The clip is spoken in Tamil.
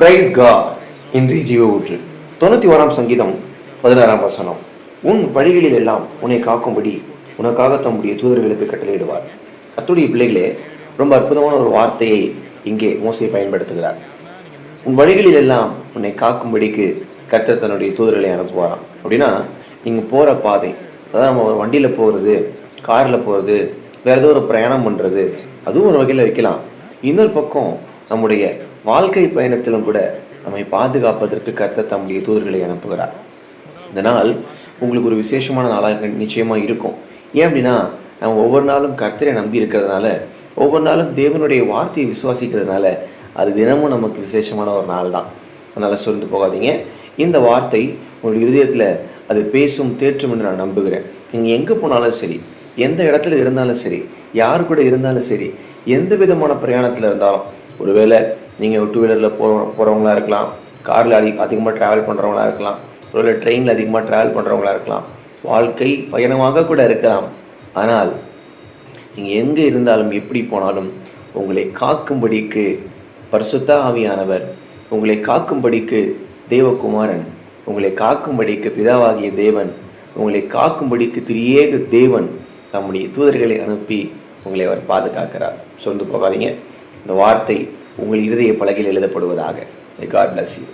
பிரைஸ் கா இன்றைய ஜீவ ஊற்று. தொண்ணூற்றி ஓராம் சங்கீதம் பதினாறாம் வசனம். உன் வழிகளில் எல்லாம் உன்னை காக்கும்படி உனக்காக தம்முடைய தூதர்களுக்கு கட்டளையிடுவார். அத்துடைய பிள்ளைகளே ரொம்ப அற்புதமான ஒரு வார்த்தையை இங்கே மோசை பயன்படுத்துகிறார். உன் வழிகளில் எல்லாம் உன்னை காக்கும்படிக்கு கர்த்தர் தன்னுடைய தூதர்களை அனுப்புவாராம். அப்படின்னா நீங்கள் போகிற பாதை அதாவது நம்ம ஒரு வண்டியில் போகிறது காரில் போகிறது வேறு ஏதோ ஒரு பிரயாணம் பண்ணுறது அதுவும் ஒரு வகையில் வைக்கலாம். இன்னொரு பக்கம் நம்முடைய வாழ்க்கை பயணத்திலும் கூட நம்மை பாதுகாப்பதற்கு கத்த தம்முடைய தூதர்களை அனுப்புகிறார். இந்த நாள் உங்களுக்கு ஒரு விசேஷமான நாளாக நிச்சயமாக இருக்கும். ஏன் அப்படின்னா நம்ம ஒவ்வொரு நாளும் கர்த்தரை நம்பி இருக்கிறதுனால ஒவ்வொரு நாளும் தேவனுடைய வார்த்தையை விசுவாசிக்கிறதுனால அது தினமும் நமக்கு விசேஷமான ஒரு நாள் தான் அதனால் சொல்லிட்டு போகாதீங்க. இந்த வார்த்தை உங்களுடைய இதயத்தில் அது பேசும் தேற்றும் என்று நான் நம்புகிறேன். நீங்கள் எங்கே போனாலும் சரி எந்த இடத்துல இருந்தாலும் சரி யார் கூட இருந்தாலும் சரி எந்த விதமான பிரயாணத்தில் இருந்தாலும் ஒருவேளை நீங்கள் டூ வீலரில் போ போகிறவங்களா இருக்கலாம். காரில் அதிக அதிகமாக ட்ராவல் பண்ணுறவங்களா இருக்கலாம். ஒருவேளை ட்ரெயினில் அதிகமாக ட்ராவல் பண்ணுறவங்களா இருக்கலாம். வாழ்க்கை பயணமாக கூட இருக்கலாம். ஆனால் நீங்கள் எங்கே இருந்தாலும் எப்படி போனாலும் உங்களை காக்கும்படிக்கு பரிசுத்த ஆவியானவர் உங்களை காக்கும்படிக்கு தேவகுமாரன் உங்களை காக்கும்படிக்கு பிதாவாகிய தேவன் உங்களை காக்கும்படிக்கு திரியேக தேவன் தம்முடைய தூதர்களை அனுப்பி உங்களை அவர் பாதுகாக்கிறார். சொந்து போகாதீங்க. இந்த வார்த்தை உங்கள் இருதய பலகையில் எழுதப்படுவதாக. God bless you